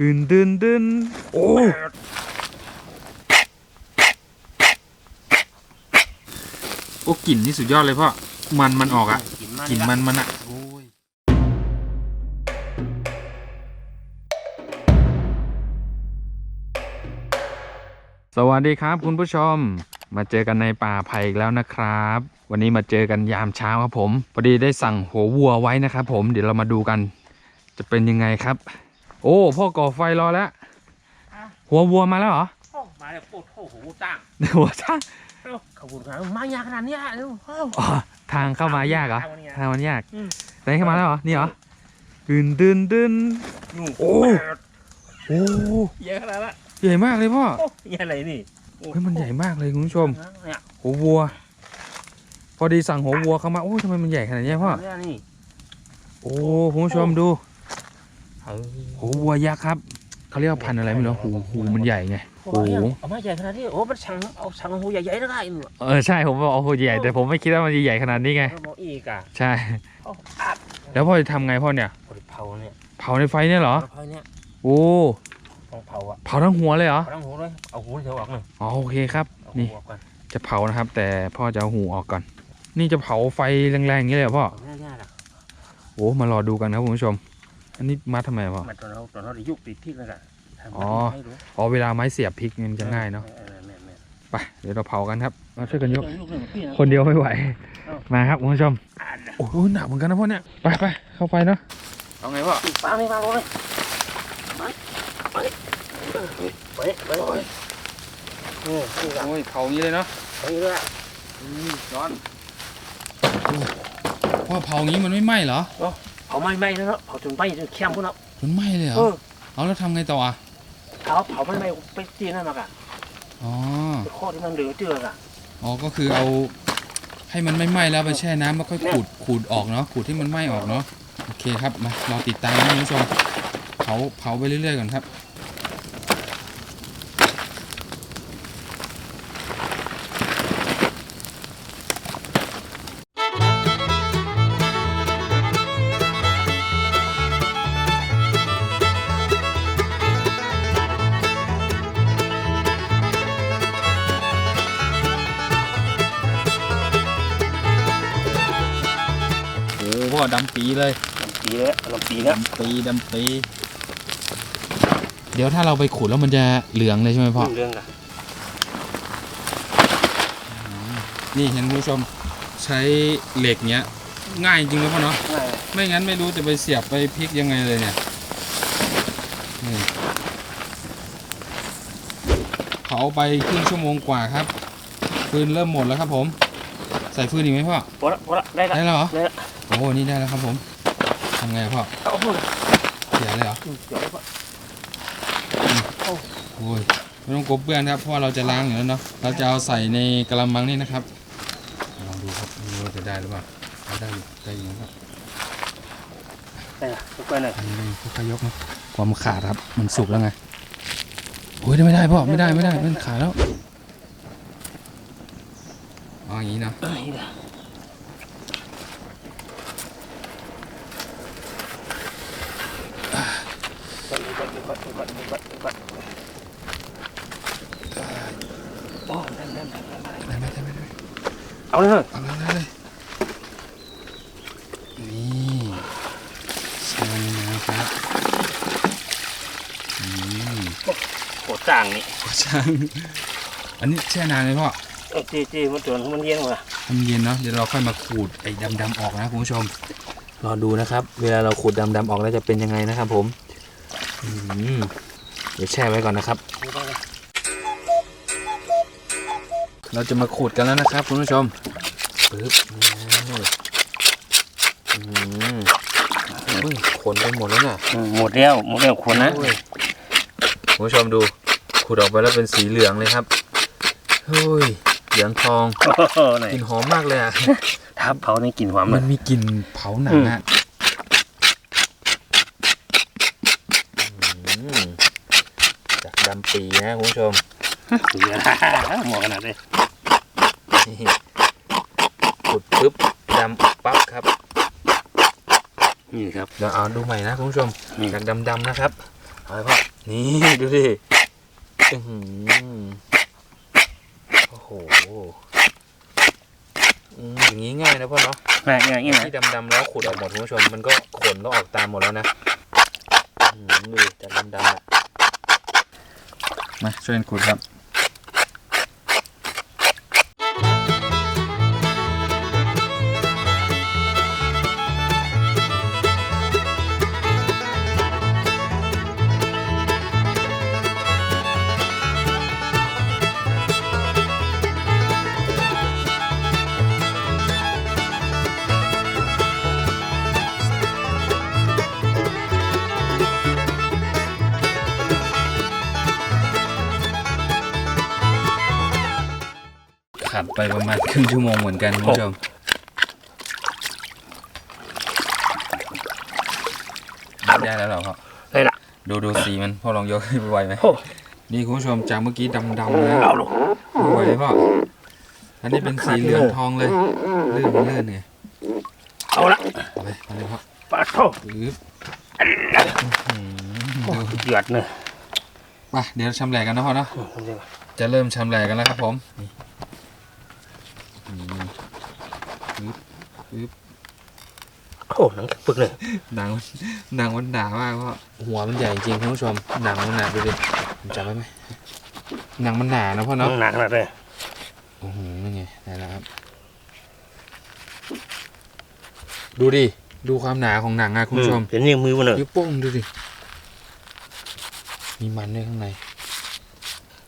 ดึนดึนดึนโอ้โอ้กลิ่นนี่สุดยอดเลยพ่อ มันมันออกอะกินมันกลิ่นมันมันอะโอ้ยสวัสดีครับคุณผู้ชม มาเจอกันในป่าไผ่อีกแล้วนะครับ วันนี้มาเจอกันยามเช้าครับผม พอดีได้สั่งหัววัวไว้นะครับผม เดี๋ยวเรามาดูกัน จะเป็นยังไงครับ โอ้พ่อก่อไฟรอแล้วหัววัวมาแล้วเหรอโอ้มาแล้วโอ้โหหูตั้งหัวช่างเอ้าขอบคุณครับมายากขนาดเนี้ยเร็วเอ้าอ๋อทางเข้ามายากเหรอทางมันยากทางมันยากอืมไหนเข้ามาแล้วเหรอนี่เหรอดึนดึนดึนโอ้โอ้เยอะขนาดละใหญ่มากเลยพ่อโอ้ยอะไรนี่เฮ้ยมันใหญ่มากเลยคุณผู้ชมเนี่ยหัววัว พอดีสั่งหัววัวเข้ามาโอ้ยทำไมมันใหญ่ขนาดนี้พ่อเนี่ยนี่โอ้คุณผู้ชมดู เออหัววัวยักษ์ครับเขาเรียกว่าพันธุ์อะไรไม่รู้หูหูมันใหญ่ไงโอ้โอ้โหโหเอามาใหญ่ขนาดนี้โอ้มันช่างเอาช่างหูใหญ่ๆได้หนูเออใช่ผมบอกโอ้โหใหญ่แต่ผมไม่คิดว่ามันจะใหญ่ขนาดนี้ไงเอาบอกอีกอะใช่โอ้อัดแล้วพ่อจะทำไงพ่อเนี่ยโอ้ยเผาเนี่ยเผาในไฟเนี่ยเหรอเผาเนี่ยโอ้ต้องเผาอะเผาทั้งหัวเลยเหรอเผาทั้งหูเลยเอาหูเถอะออกหน่อยอ๋อโอเคครับเอานี่หูออกก่อนจะเผานะครับ แต่พ่อจะเอาหูออกก่อน นี่จะเผาไฟแรงๆอย่างนี้เลยเหรอพ่อเอาแน่ๆล่ะโอ้มารอดูกันครับคุณผู้ชม อันนี้มาทำไมพ่อ มันตอนเราตอนเราได้ยุกติดที่แล้วกันทำอ๋อให้รู้อ๋อเวลาไม้เสียบพริกมันจะง่ายเนาะออแม่ๆๆไปเดี๋ยวเราเผากันครับมาช่วยกันยก ลูกหนึ่งพี่ะคนเดียวไม่ไหว เอ้า มาครับคุณผู้ชมอ่านนะโอ้โหหนักเหมือนกันนะพ่อเนี่ย ไปไปเข้าไปเนาะ เอาไงพ่อ ปลาไม่ปลาเลยไปไปไปไปไปเออนี่ละโอ้ยเผาอย่างนี้เลยเนาะไปเลยอะร้อนพ่อเผาอย่างนี้มันไม่ไหม้เหรอเผาไหม้ไหม้แล้วเนาะเผาจนไหม้จนเข้มพุ่นเนาะมันไหม้เลยเหรอเออเอาแล้วทำไงต่ออะเอาเผาไหม้ไหม้ไปตีนั่นมากะอ๋อไปข้อที่มันเหลือเจือกอะอ๋อก็คือเอา ให้มันไม่ไหม้แล้วไปแช่น้ำแล้วค่อยขูดขูดออกเนาะขูดที่มันไหม้ออกเนาะโอเคครับมารอติดตามนะคุณผู้ชมเผาเผาไปเรื่อยๆก่อนครับ ปีนะดำปีดำปี เดี๋ยวถ้าเราไปขูดแล้วมันจะเหลืองเลยใช่ไหมพ่อ เรื่องอะนี่เห็นคุณผู้ชมใช้เหล็กเนี้ย ง่ายจริงเลยพ่อเนาะ ง่ายไม่งั้นไม่รู้จะไปเสียบไปพลิกยังไงเลยเนี่ยนี่เผาไปครึ่งชั่วโมงกว่าครับ ฟืนเริ่มหมดแล้วครับผม ใส่ฟืนอีกไหมพ่อ พอละพอละได้ละได้แล้วเหรอ ได้ละ โอ้ นี่ได้แล้วครับผม ทำไงพ่อเอาพูดเสียเลยเหรอเดี๋ยวก่อนโอ้ยไม่ต้องกบเปื้อนครับเพราะว่าเราจะล้างอยู่แล้วเนาะเราจะเอาใส่ในกระมังนี่นะครับลองดูครับไม่รู้ว่าจะได้หรือเปล่าเอาได้อยู่ได้อยู่ครับได้ละยกไปหน่อยอันนี้ค่อยๆยกเนาะความนขาดครับมันสุกแล้วไงโอ้ยไม่ได้พ่อไม่ได้ไม่ได้มันขาดแล้วเอาอย่างนี้เนาะ เอ้ยนี่ละก่อน ก่อนก่อนก่อนก่อนก่อนโอ้ได้ได้ได้ได้ได้ไหมได้ไหมได้ไหมเอาเลยเอาเลยเลยเลยนี่ใช่นะครับอืมโหจ่างนี่ขอช่างอันนี้แช่นานเลยพ่อเออจีจีมันจนมันเย็นหมดละทำเย็นเนาะเดี๋ยวเราค่อยมาขูดไอ้ดำๆออกนะคุณผู้ชมรอดูนะครับ เวลาเราขูดดำๆออกแล้วจะเป็นยังไงนะครับผม เดี๋ยวแช่ไว้ก่อนนะครับ เราจะมาขูดกันแล้วนะครับคุณผู้ชมปึ๊บนี่อืมอุ้ยขนไปหมดแล้วน่ะหมดแล้วหมดแล้วคนนะโอ้ยคุณผู้ชมดูขูดออกไปแล้วเป็นสีเหลืองเลยครับเฮ้ยเหลืองทองโอ้โหไหนกลิ่นหอมมากเลยอะทับเผาในกลิ่นหอมเลมัยนมีกลิ่นเผาหนังอะอืมจากดำปีนะคุณผู้ชมเหลือหมอขนาดเลยนี่ขุดปึ๊บดำออกปั๊บครับ นี่ครับเดี๋ยวเอาดูใหม่นะคุณผู้ชมนี่จากดำๆนะครับเอาเอาไปพ่อนี่ดูดิอื้อหือโอ้โหอืมอย่างนี้ง่ายนะพ่อเนาะง่ายง่ายง่ายที่ดำๆแล้วขุดออกหมดคุณผู้ชม มันก็ขนก็ออกตามหมดแล้วนะอื้อหือดูดิจากดำๆอะ มาช่วยกันขุดครับ ขัดไปประมาณครึ่งชั่วโมงเหมือนกันคุณผู้ชมได้แล้วเหรอพ่อได้ละดูดูสีมันพ่อลองยกให้ไวไหมโอ้นี่คุณผู้ชมจากเมื่อกี้ดำๆนะเอาลูกไวไหมพ่ออันนี้เป็นสีเหลืองทองเลยลื่นลื่นไงเอาละเอาไปเอาเลยพ่อปลาโท่ปึ๊บโอ้เดือดเนอะไปเดี๋ยวชำแหละกันนะพ่อเนาะอืมทำยังไงจะเริ่มชำแหละกันแล้วครับผม นี่อืมโอ้หนังปึกเลยหนังหนังมันหนามากพ่อหัวมันใหญ่จริงคุณผู้ชมหนังมันหนาดูดิผมจำไว้ไหมหนังมันหนานะพ่อหนัเนาะงหนักขนาดเลยโอ้โหนี่ไงได้แล้วครับ ดูดิดูความหนาของหนังอะคุณผู้ชมเห็นยังมือมันเนอะยิ้วโป้งดูดิมีมันด้วยข้างใน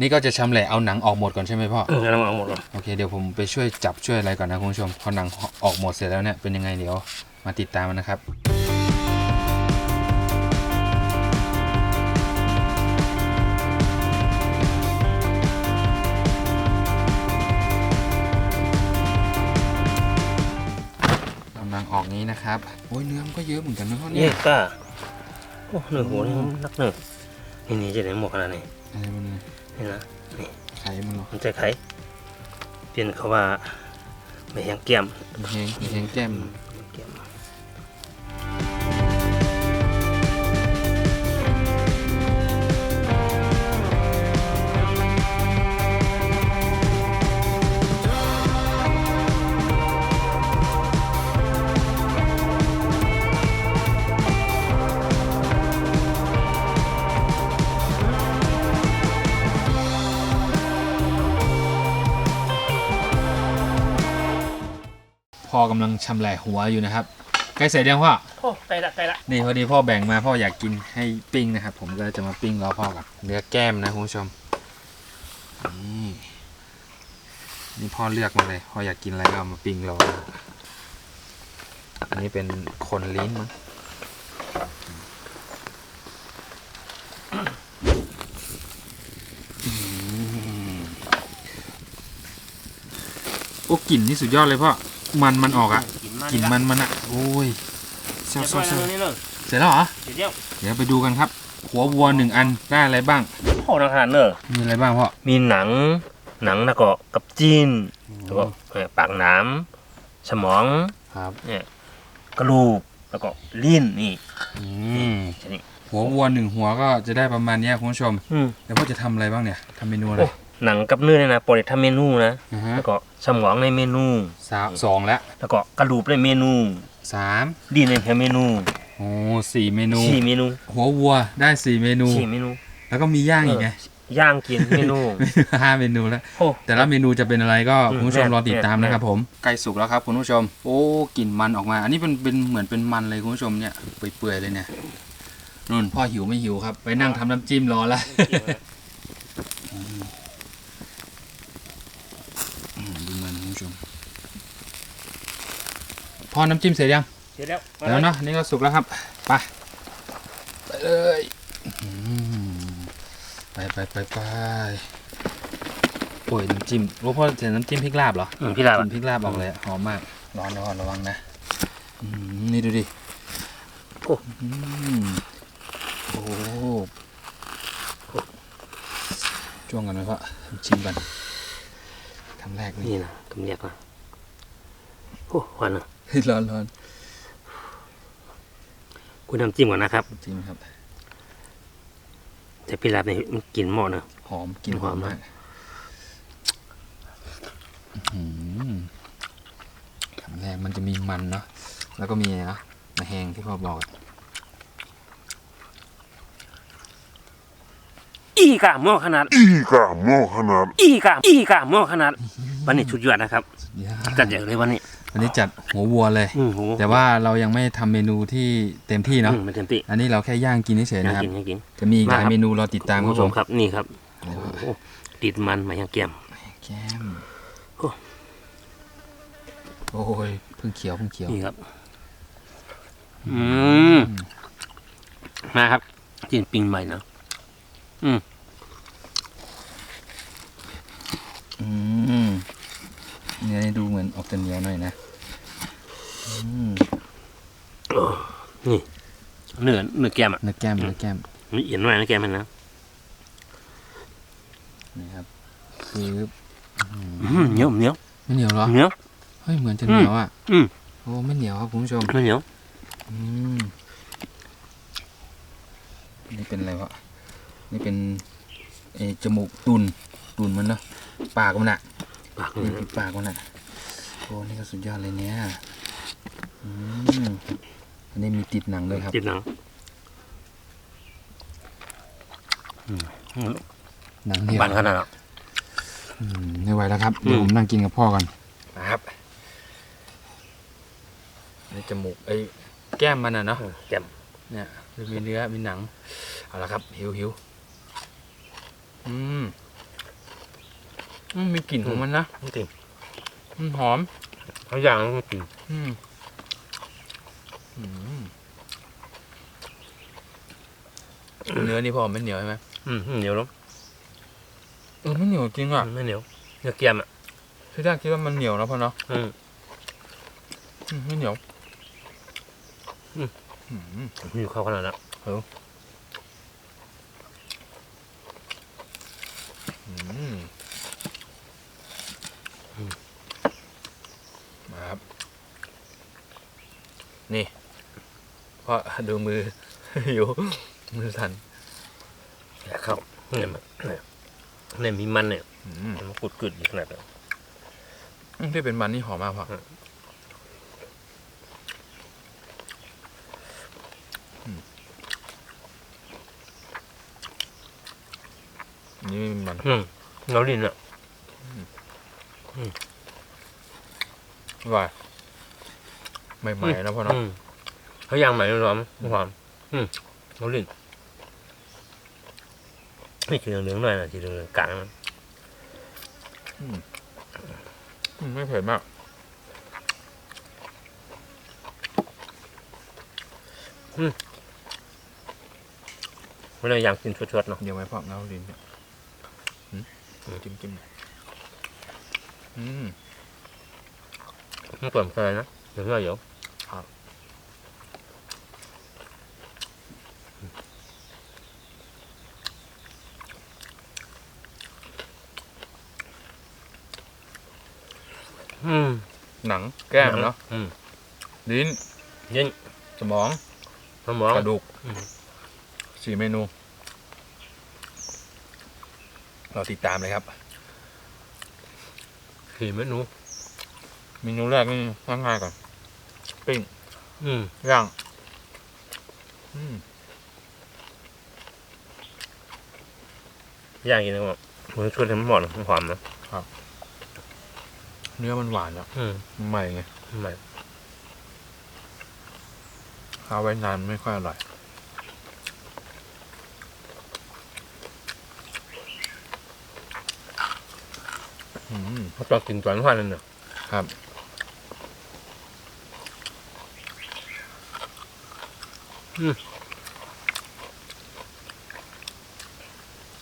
นี่ก็จะชำแหละเอาหนังออกหมดก่อนใช่ไหมพ่อ เออแล้วมันเอาหมดเลยโอเคเดี๋ยวผมไปช่วยจับช่วยอะไรก่อนนะคุณผู้ชม พอหนังออกหมดเสร็จแล้วเนี่ยเป็นยังไงเดี๋ยวมาติดตามกันนะครับกำลังออกนี้นะครับ โอ้ยเนื้อมันก็เยอะเหมือนกันนะพ่อเนี่เนี่ยยก้าโอ้เนื้อหัวนี่มันนักเนื้อนี่นี่จะได้หมวกขนาดนี้อะไรมันเนี่ย นี่นะไข่มันเหรอมันจะไขเปลี่ยนเขาว่าไม่แห้งแก้มมีแหงมีแหงแก้มแก้ม กำลังชำแหละหัวอยู่นะครับใกล้เสร็จยังพ่อโอ้ใกล้ละใกล้ละนี่พอดีพ่อแบ่งมาพ่ออยากกินให้ปิ้งนะครับ ผมก็จะมาปิ้งรอพ่อก่อนเนื้อแก้มนะคุณผู้ชมนี่นี่พ่อเลือกมาเลยพ่ออยากกินอะไรก็เอามาปิ้งรออันนี้เป็นคนลิ้นมั้งอืมโอ้กลิ่นนี่สุดยอดเลยพ่อ มันมันออกอะกลิ่นมันมันอะโอ้ยเซเรีลยบเซร้ลอยเซลแล้วนี่เลยเสร็จแล้วเหรอเดี๋ยวเดี๋ยวเดี๋ยวไปดูกันครับ หัววัวหนึ่งอันได้อะไรบ้างโอ้หนังขนาดเนอะมีอะไรบ้างพ่อมีหนัง หนังแล้วก็กับจีนแล้วก็เอ่อปากหน้ำสมองครับกระดูกแล้วก็ลิ้นนี่อืมแค่นี้หัววัวหนึ่งหัวก็จะได้ประมาณเนี้ยคุณผู้ชมอืมแล้วพ่อจะทำอะไรบ้างเนี่ยทำเมนูอะไรโอ้ หนังกับเนื้อเนี่ยนะโปรดทำเมนูนะอ่าฮะ แล้วก็สมองในเมนู สามสองแล้วแล้วก็กระดูกในเมนูสามลิ้นในเมนูโอ้สี่เมนู สี่เมนูหัววัวได้สี่เมนู สี่เมนูแล้วก็มีย่างอีกไงย่างกินเมนู ห้าเมนูแล้ว โอ้ แต่ละเมนูจะเป็นอะไรก็อืมคุณผู้ชมแน่รอติดตามแน่ นะครับผมใกล้สุกแล้วครับคุณผู้ชม โอ้กลิ่นมันออกมา อันนี้เป็นเป็นเหมือนเป็นมันเลยคุณผู้ชมเนี่ยเปื่อยๆเลยเนี่ยนุ่นพ่อหิวไม่หิวครับไปนั่งทำน้ำจิ้มรอแล้วอืมดูมันคุณผู้ชม พอน้ำจิ้มเสร็จยัง เสร็จแล้วแล้วเนาะนี่ก็สุกแล้วครับ ไป ไปเลยอืมไปไปไปไปโอ้ยน้ำจิ้มรู้พ่อเห็นน้ำจิ้มพริกลาบเหรออืมพี่ลาบกลินพริกลาบออกเลยอะหอมมากร้อนร้อนระวังนะอืมนี่ดูดิโอ้ อืมโอ้จ้วงกันไหมพ่อชิมกันคำแรกนี่นี่นะกำเรียกนะโอ้หวานนะเฮ้ยร้อนร้อนคุณน้ำจิ้มก่อนนะครับจริงครับ แต่พี่รับนี่มันกลินหม้อเนอะหอมกลินหอมมากอื้อหือคำแรกมันจะมีมันเนาะแล้วก็มีอะไรนะมะแหงที่พ่อบอกอะอีกะหม้อขนาดอีกาโมขนาดอีกะอีกะหม้อขนาด วันนี้ชุดยอดนะครับเดี๋ยวจัดใหญ่เลยวันนี้ วันนี้จัดหัววัวเลย อืมโหแต่ว่าเรายังไม่ทำเมนูที่เต็มที่เนาะอืมมันเต็มที่อันนี้เราแค่ย่างกินเฉยๆน่านะครับกินน่ากิน จะมีอีกหลายมาครับ เมนูรอติดตามครับผมครับนี่ครับโอ้โหติดมันมายังเกียม แก้มโอ้ โอ้ยเพิ่งเขียวเพิ่งเขียวนี่ครับ อืม มาครับกินปิ้งใหม่เนาะอืมเนื้อนี่ดูเหมือนออกจะเหนียวหน่อยนะอืม นี่เนื้อเนื้อแก้มอะเนื้อแก้มเนื้อแก้มมันเอียนหน่อยนะแก้มมันนะนี่ครับคืออืมเหนียวเหนียวไม่เหนียวเหรอเหนียวเฮ้ยเหมือนจะเหนียวอะอืมโอ้ไม่เหนียวครับคุณผู้ชมไม่เหนียวอืมนี่เป็นอะไรวะนี่เป็นเออจมูกตุนตุนมันเนาะปากมันอะปากนี่นี่ปิดปากมันอะโอ้นี่ก็สุดยอดเลยเนี่ย อืมอันนี้มีติดหนังด้วยครับจิบหนังอืมหนังเดียวบานขนาดนั้นอืมไม่ไหวแล้วครับอืมเดี๋ยวผมนั่งกินกับพ่อกันนะครับนี่จมูกไอ้แก้มมันอะเนาะแก้มเนี่ยมีเนื้อมีหนังเอาละครับ หิวหิวอืมอืมมีกลิ่นของมันนะจริงอืมหอมเขาอย่างจริงอืมอืม เนื้อนี่พอไม่เหนียวใช่ไหมอืมเหนียวเนาะเออไม่เหนียวจริงอะไม่เหนียวเนื้อแก้มอะที่แรกคิดว่ามันเหนียวนะพ่อเนาะอืมอืมไม่เหนียวอืมอืมมีเข้าขนาดนั้นอืมมาครับ นี่ พ่อดูมืออยู่มือสั่นอยากเข้าเนี่ยมันเนี่ยเนี่ยมีมันเนี่ยอืมมันกุดกึดอยู่ขนาดนั้นอืมที่เป็นมันนี่หอมมากพ่ออืมอืมนี่มันอืมเราลิ้นอะว่าใหม่ๆนะพ่อเนาะอืม เขาย่างใหม่ร้อนๆหอมอืมเราลิ้นนี่คือเหลืองๆหน่อยนะที่เหลืองๆกลางนะอืมไม่เผ็ดมากไม่ได้ย่างกินชดๆเนาะเดี๋ยวไว้พอกน้ำลิ้นเนี่ยอืมจิ้มจิ้มหน่อยอืม มันเปิดอะไรนะเดี๋ยวเดี๋ยว ครับ อืมหนังแก้มเนาะอืมลิ้นเย็นสมองสมองกระดูกอืมสี่เมนู เราติดตามเลยครับ ขี่เมนูเมนูแรกนี่ง่ายๆก่อนปิ้งอืมย่างอืมย่างกินแล้วมันช่วยทำให้หมดหอมนะ เนื้อมันหวานอะอืมใหม่ไงทำไมข้าวไว้นานไม่ค่อยอร่อยอืมเขาต้องกินตอนวันนั่นน่ะครับ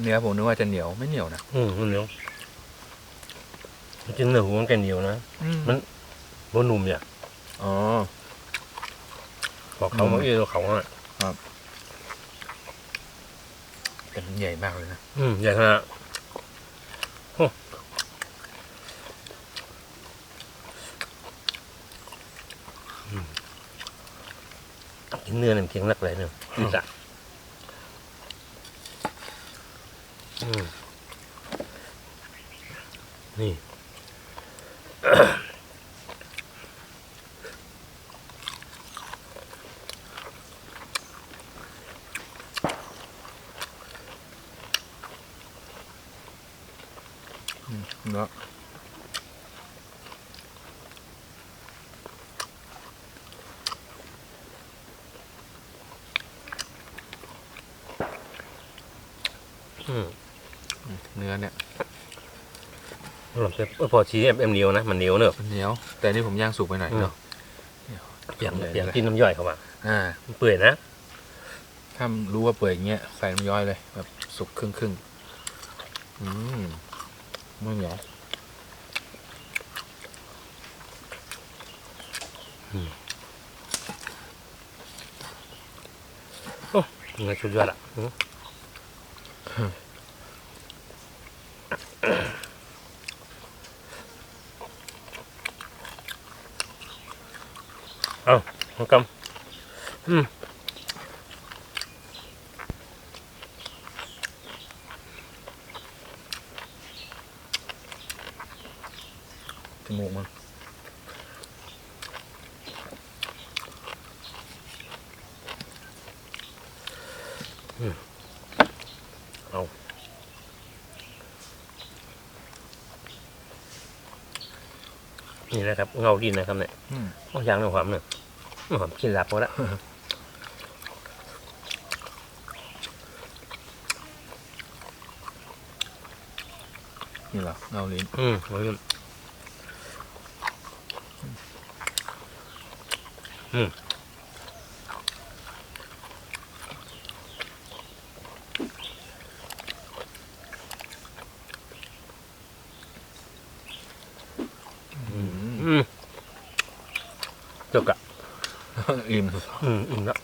เนื้อผมนึกว่าจะเหนียวไม่เหนียวนะอืมมันเหนียว จริงๆเนื้อหัวมันแกเหนียวนะ มัน บนหนุ่มเนี่ยอ๋อ บอกเขาอืม เมื่อกี้เราเขาอะแต่มันใหญ่มากเลยนะ อืมใหญ่ขนาดโอ้อืมกินเนื้อเนี่ยมันเคียงนักเลยเนี่ยนี่จ้ะอืมนี่ Ugh. หล่อมเซ็ตเออพอชี้เอ็มเอ็มเหนียวนะมันเหนียวเนอะเหนียว แต่นี่ผมย่างสุกไปหน่อยอืมเนาะเปลี่ยนเปลี่ยนกินน้ำย่อยเข้ามาอ่ามันเปื่อยนะถ้ารู้ว่าเปื่อยอย่างเงี้ยใส่น้ำย้อยเลยแบบสุกครึ่งครึ่งๆอืมไม่เหนียวเงินชุดยอดอะอืม เอาหัวกำอืมจมูกมันนี่นะครับ เงาดินนะครับเนี่ยอืมต้องยางในความเนี่ย หอมกินหลับหมดละนี่เหรอเงาลิ้นอืมมันก็อืมอืมจบกะ อิ่มอืมอืมแล้ว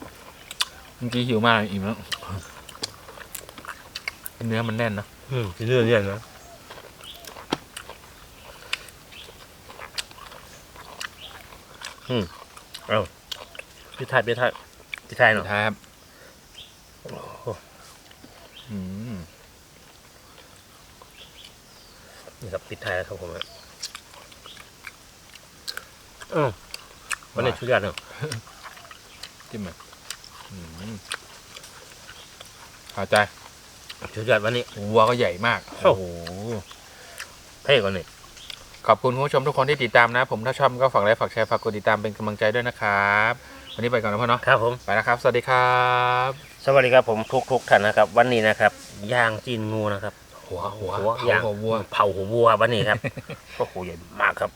เมื่อกี้หิวมากอิ่มแล้วเนื้อมันแน่นนะอืมเรื่อยๆนะอืมเอาพี่ไทยพี่ไทยพี่ไทยเนาะครับโอ้โหอืมนี่ครับปิดท้ายแล้วครับผมอะอ้าววันนี้ชุดยอดเนาะ จิ้มอะอืมพอใจชุดยอดวันนี้วัวก็ใหญ่มาก โอ้โอ้โหเท่กว่านี่ขอบคุณคุณผู้ชมทุกคนที่ติดตามนะ ผมถ้าชอบก็ฝากไลค์ฝากแชร์ฝากกดติดตามเป็นกำลังใจด้วยนะครับ วันนี้ไปก่อนนะพ่อเนาะครับผมไปแล้วครับ สวัสดีครับ สวัสดีครับผมทุกทุกๆท่านนะครับ วันนี้นะครับย่างจีนงูนะครับ หัวหัวหัวย่างหัววัวเผาหัววัววันนี้ครับโอ้โหใหญ่มากครับ